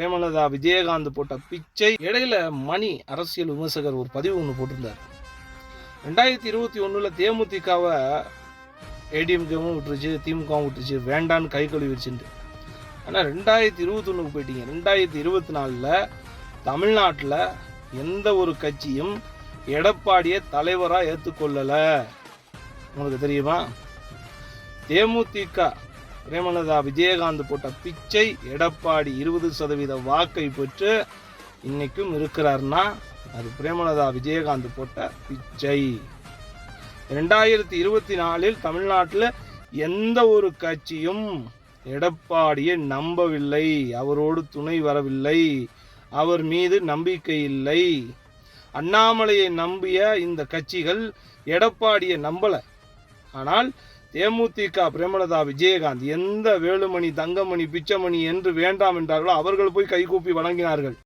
பிரேமலதா விஜயகாந்த் போட்ட பிச்சை இடையில மணி அரசியல் விமர்சகர் ஒரு பதிவு ஒன்று போட்டிருந்தார். ரெண்டாயிரத்தி இருபத்தி ஒன்றில் தேமுதிகவை ஏடிஎம்கேவும் விட்டுருச்சு திமுகவும் விட்டுருச்சு வேண்டான்னு கை கழுவிடுச்சுட்டு ஆனால் ரெண்டாயிரத்தி இருபத்தொன்னுக்கு போயிட்டீங்க. ரெண்டாயிரத்தி இருபத்தி நாலில் தமிழ்நாட்டில் எந்த ஒரு கட்சியும் எடப்பாடியை தலைவராக ஏற்றுக்கொள்ளலை உங்களுக்கு தெரியுமா? தேமுதிக பிரேமலதா விஜயகாந்த் போட்ட பிச்சை எடப்பாடி இருபது சதவீத வாக்கை பெற்று இன்னைக்கும் இருக்கிறார்னா அது பிரேமலதா விஜயகாந்த் போட்ட பிச்சை. ரெண்டாயிரத்தி இருபத்தி நாலில் தமிழ்நாட்டில் எந்த ஒரு கட்சியும் எடப்பாடியை நம்பவில்லை. அவரோடு துணை வரவில்லை. அவர் மீது நம்பிக்கை இல்லை. அண்ணாமலையை நம்பிய இந்த கட்சிகள் எடப்பாடியை நம்பலை. ஆனால் தேமுதிக பிரேமலதா விஜயகாந்த் எந்த வேலுமணி தங்கமணி பிச்சமணி என்று வேண்டாம் என்றார்களோ அவர்கள் போய் கைகூப்பி வணங்கினார்கள்